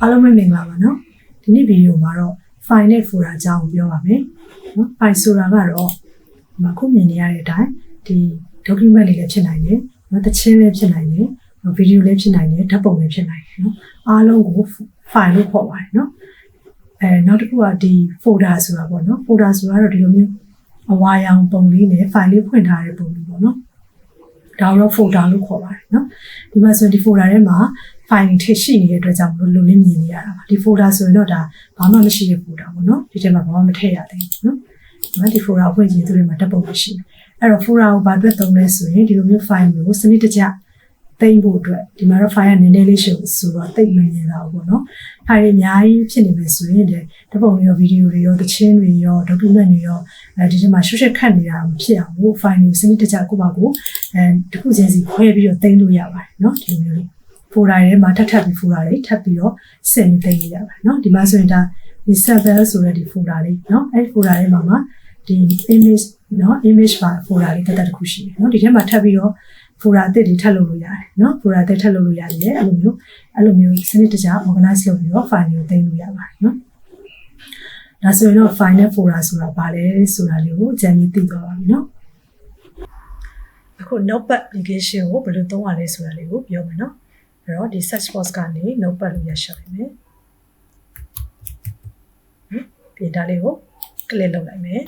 အားလုံးပဲမင်္ဂလာပါနော်ဒီနေ့ဗီဒီယိုမှာတော့ file နဲ့ folder အကြောင်းကိုပြောပါမယ်နော် file ဆိုတာကတော့ဒီမှာခုမြင်နေရတဲ့အတိုင်းဒီ document လေးလည်းဖြစ်နိုင်တယ်နော်တခြင်းလည်းဖြစ်နိုင်တယ်နော်ဗီဒီယိုလည်းဖြစ်နိုင်တယ်ဓာတ်ပုံလည်းဖြစ်နိုင်တယ်နော်အားလုံးကို file လို့ခေါ်ပါတယ်နော်အဲနောက်တစ်ခုကဒီ folder ဆိုတာပေါ့နော် folder ဆိုတာတော့ဒီလိုမျိုးအဝါရောင်ပုံလေးနဲ့ file လေးဖွင့်ထားတဲ့ပုံလေးပေါ့နော်ဒါတော့ folder လို့ခေါ်ပါတယ်နော်ဒီမှာဆိုရင်ဒီ folder ထဲမှာ file တွေရှိနေတဲ့အတွက်ကြောင့်လို့လို့လေးမြင်နေရတာပါဒီ folder ဆိုရင်တော့ဒါဘာမှမရှိတဲ့ folder ပေါ့နော်ဒီထဲမှာဘာမှမထည့်ရသေးဘူးနော်ဒီမှာဒီ folder ဖွင့်ခြင်းသူတွေမှာဓာတ်ပုံရှိတယ်အဲ့တော့ folder ကိုဘာအတွက်သုံးလဲဆိုရင်ဒီလိုမျိုး file မျိုးစနစ်တကျသိမ့်ဖို့အတွက်ဒီမှာတော့ file ကနည်းနည်းလေးရှိဆိုတော့သိမ့်မမြင်တာပေါ့နော် file တွေအများကြီးဖြစ်နေမယ်ဆိုရင်လည်းဓာတ်ပုံတွေရောဗီဒီယိုတွေရောတခြင်းတွေရော document တွေရောအဲဒီထဲမှာရှုရှက်ခတ်နေတာမဖြစ်အောင် file ကိုစနစ်တကျကိုယ့်ဘာကိုအဲတစ်ခုချင်းစီခွဲပြီးတော့သိမ့်လို့ရပါတယ်နော်ဒီလိုမျိုးလေး folder ထဲမှာထပ်ထပ်ပြီး folder တွေထပ်ပြီးတော့ဆင်သိမ်းလို့ရပါတယ်เนาะဒီမှာဆိုရင်ဒါ disable ဆိုတဲ့ဒီ folder လေးเนาะအဲဒီ folder ထဲမှာမှာဒီ image เนาะ image file folder လေးတက်တက်တစ်ခုရှိတယ်เนาะဒီထဲမှာထပ်ပြီးတော့ folder အသစ်တွေထပ်လုပ်လို့ရတယ်เนาะ folder အသစ်ထပ်လုပ်လို့ရတယ်အဲ့လိုမျိုးအဲ့လိုမျိုးစနစ်တကျ organize လုပ်ပြီးတော့ file တွေကိုသိမ်းလို့ရပါတယ်เนาะဒါဆိုရင်တော့ file နဲ့ folder ဆိုတာဘာလဲဆိုတာလေးကိုအကြံဉာဏ်သိသွားပါပြီเนาะအခု notepad application ကိုဘယ်လိုသုံးရလဲဆိုတာလေးကိုပြောမယ်เนาะ အဲ့တော့ဒီ search box ကနေ notepad လို့ရရှိလိမ့်မယ်ပြီးဒါလေးကို click လုပ်လိုက်မယ်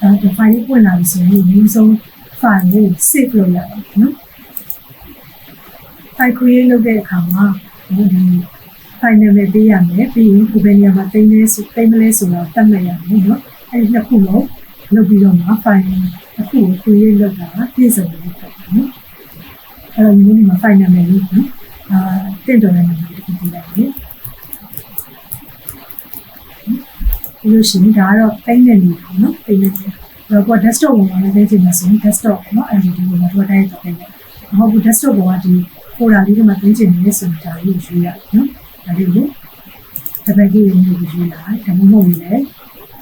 ဒါဒီ file လေးဝင်လာပြီဆိုရင်မျိုးစုံ file ကို save လုပ်ရအောင်နော် file create လုပ်တဲ့အခါမှာဒီ file name ပေးရမယ်ပြီးရင်ဒီဘယ်နေရာမှာတိမ့်လဲဆိုတိမ့်မလဲဆိုတော့တတ်မှတ်ရမယ်နော်အဲ့ဒီနှစ်ခုလုံးလုပ်ပြီးတော့မှ file အခု create လုပ်တာပြည့်စုံတယ်ပေါ့နော်အဲ့တော့ဒီမှာ file name လေးနော် အာတင့်တော်တဲ့ name တစ်ခုပြလိုက်မယ်ဒီလိုရှိရင်ဒါကတော့တိုင်းနေနေပါနော်တိုင်းနေတယ်တော့ကို desktop ပေါ်မှာလည်းသိချင်မှာဆိုရင် desktop နော်အဲ့ဒီဒီကိုတော့တိုင်းတော့တိုင်းတယ်မဟုတ်ဘူး desktop ပေါ်ကဒီ folder လေးတွေမှာသိချင်နေဆိုရင်ဒါလေးကိုရွေးရနော်ဒါလေးကိုတပည့်ကြီးကိုရွေးရတာဒါမှမဟုတ်ရင်လည်း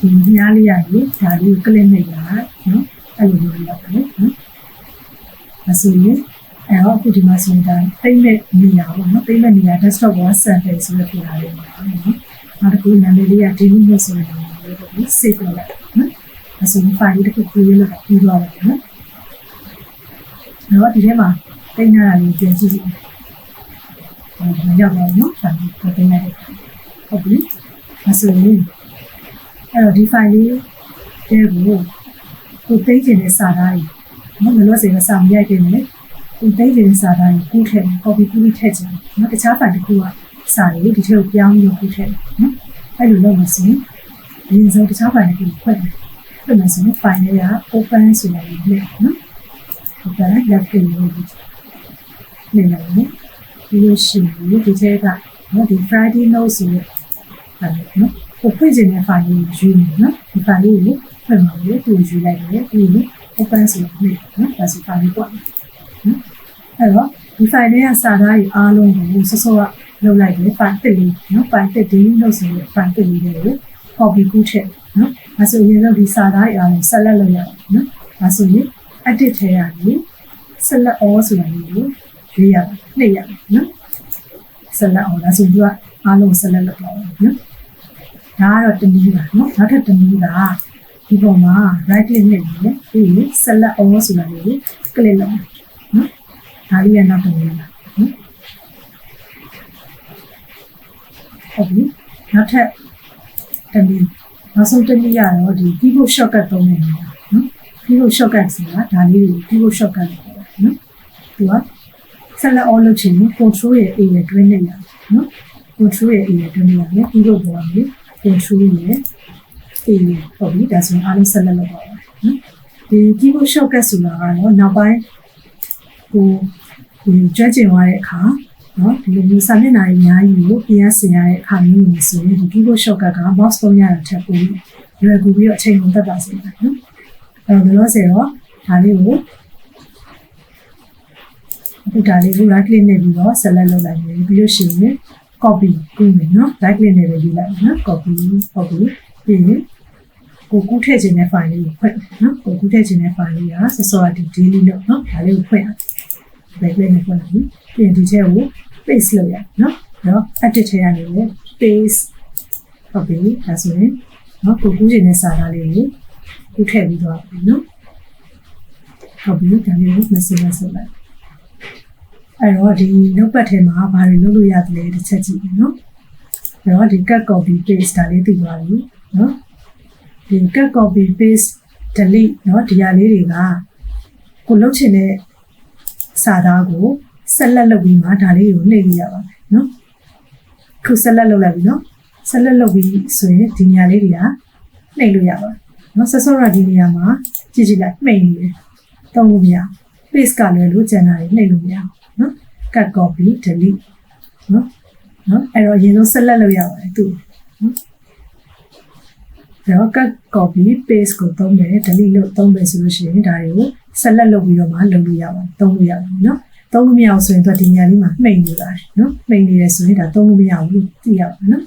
ဒီညားလေးရည်ဒါလေးကို click နေရနော်အဲ့လိုမျိုးလုပ်တယ်နော်ဒါဆိုရင် အဲ့တော့အခုဒီမှာဆိုရင်ဒါသိမ့်မဲ့နေရာပေါ့နော်သိမ့်မဲ့နေရာ desktop ပေါ် sample ဆိုတဲ့ folder လေးပါနော်နောက်တစ်ခုနာမည်လေးက delete လို့ဆိုရင်လည်းပေါ့ save လုပ်လိုက်နော်ဒါဆိုရင် file တစ်ခု create လုပ်ပြီးသွားတယ်နော်တော့ဒီထဲမှာသိမ့်ထားတာလေးကြည့်ကြည့်စီအဲဒီမှာရောက်တော့နော်ဒါကိုသိမ့်လိုက်ဟုတ်ပြီဒါဆိုရင်အဲ့တော့ဒီ file လေးတဲ့ကိုကိုသိချင်တဲ့စာသားကြီးနော်မလို့စေကစာမရိုက်ခင်လေ ကိုသိချင်တဲ့စာသားကြီးကူးထည့် copy ကူးပြီးထည့်ချင်နော်တခြား file တစ်ခုကစာလေးဒီထဲကိုပြောင်းပြီးကူးထည့်နော်အဲ့လိုလုပ်မှဆိုရင်ဒီစတခြား file တစ်ခုဖွင့်တယ်ဖွင့်မှဆိုရင် file လေးက open ဆိုတာလေးနဲ့နော် open left click လုပ်ပြီးနေလိုက်မယ်ဒီလိုရှိရင်ဒီထဲကနော်ဒီ Friday note ဆိုတဲ့ဟာနော်ကိုဖွင့်ချင်တဲ့ file ကိုယူနေနော်ဒီ file လေးကိုဖွင့်ပါလေသူယူလိုက်တယ်ပြီးရင် open ဆိုပြီးနော်ဒါဆို file ကိုနော် အဲ့တော့ဒီ file လေးကစာသားကြီးအားလုံးကိုစစောကလုပ်လိုက်တယ် file တစ်လေးနော် file တစ်ဒီလို့ဆိုရင် file တစ်လေးတွေကို copy ကူးထည့်နော်ဒါဆိုရင်တော့ဒီစာသားကြီးအားလုံး select လုပ်ရအောင်နော်ဒါဆိုရင် edit ထဲရရင် select all ဆိုတာလေးကိုရွေးရတာနှိပ်ရမယ်နော် select all ဒါဆိုသူကအားလုံး select လုပ်တော့နော်ဒါကတော့တနည်းပါနော်နောက်ထပ်တနည်းကဒီပေါ်မှာ right click နဲ့ပြီးပြီးရင် select all ဆိုတာလေးကို click လုပ်မယ်နော် ဒါလေးရနောက်တနည်းပါနော်ဟုတ်ပြီနောက်ထပ်တနည်းနောက်ဆုံးတနည်းကတော့ဒီ keyboard shortcut သုံးနေနေတာနော် keyboard shortcut ဆိုတာဒါလေးကို keyboard shortcut လို့ခေါ်တာနော်သူက select all လုပ်ချင်ရင် control ရဲ့ A နဲ့တွင်းနေရတယ်နော် control ရဲ့ A နဲ့တွင်းနေရတယ် keyboard ပေါ်ကနေ control ရဲ့ A နဲ့ပေါ့ပြီဒါဆိုရင်အားလုံး select လုပ်ပါမယ်နော်ဒီ keyboard shortcut ဆိုတာကတော့နောက်ပိုင်းဟို ဒီကြွကျင်သွားတဲ့အခါနော်ဒီလိုမျိုးစာမျက်နှာကြီးအများကြီးကိုပြင်ရဆင်ရတဲ့အခါမျိုးမျိုးဆိုရင်ဒီ keyboard shortcut က mouse ပုံရတာထက်ပိုရွယ်ကူပြီးတော့အချိန်ကုန်တက်တာဆိုတယ်နော်အဲတော့ဘယ်လိုဆိုတော့ဒါလေးကိုအခုဒါလေးကို right click နဲ့ပြီးတော့ select လုပ်လိုက်မယ်ပြီးလို့ရှိရင် copy ပြီးမယ်နော် right click နဲ့ပဲယူလိုက်နော် copy copy ပြီးရင်ကိုကူးထည့်ခြင်းတဲ့ file လေးကိုဖွင့်နော်ကိုကူးထည့်ခြင်းတဲ့ file လေးကစစောကဒီ daily လို့နော်ဒါလေးကိုဖွင့်အောင် right click နဲ့ဖွင့်လိုက်ပြီးရင်ဒီထဲကို paste လုပ်ရနော်နော် edit ထဲကနေလည်း paste ဟုတ်ပြီဒါဆိုရင်နော်ကိုကူးခြင်းနဲ့စာသားလေးကိုကူးထည့်ပြီးတော့ပြီနော်ဟုတ်ပြီဒါလေးကိုမစမဆက်လိုက်အဲ့တော့ဒီနောက်ပတ်ထဲမှာဘာတွေလုပ်လို့ရသလဲတစ်ချက်ကြည့်မယ်နော်အဲ့တော့ဒီ cut copy paste ဒါလေးသိသွားပြီနော်ဒီ cut copy paste delete နော်ဒီဟာလေးတွေကကိုလုပ်ချင်တဲ့ စာသားကိုဆက်လက်လုပ်ပြီးမှဒါလေးကိုနှိပ်လို့ရပါတယ်နော်ခုဆက်လက်လုပ်လိုက်ပြီနော်ဆက်လက်လုပ်ပြီးဆိုရင်ဒီနေရာလေးတွေကနှိပ်လို့ရပါတယ်နော်ဆက်စောရဒီနေရာမှာကြည့်ကြည့်လိုက်မှိန်နေတယ်တုံးလို့မရ paste ကလည်းလို့ကျန်တာတွေနှိပ်လို့မရနော် cut copy delete နော်နော်အဲ့တော့အရင်ဆုံးဆက်လက်လုပ်ရပါတယ်သူနော်တော့ cut copy paste ကိုသုံးမယ် delete လို့သုံးမယ်ဆိုလို့ရှိရင်ဒါတွေကို ဆက်လက်လုပ်ပြီးတော့မှလုပ်လို့ရပါတယ်သုံးလို့ရပါတယ်နော်သုံးလို့မရအောင်ဆိုရင်တော့ဒီနေရာလေးမှာမှိန်နေပါတယ်နော်မှိန်နေတယ်ဆိုရင်ဒါသုံးလို့မရဘူးလို့သိရပါတယ်နော်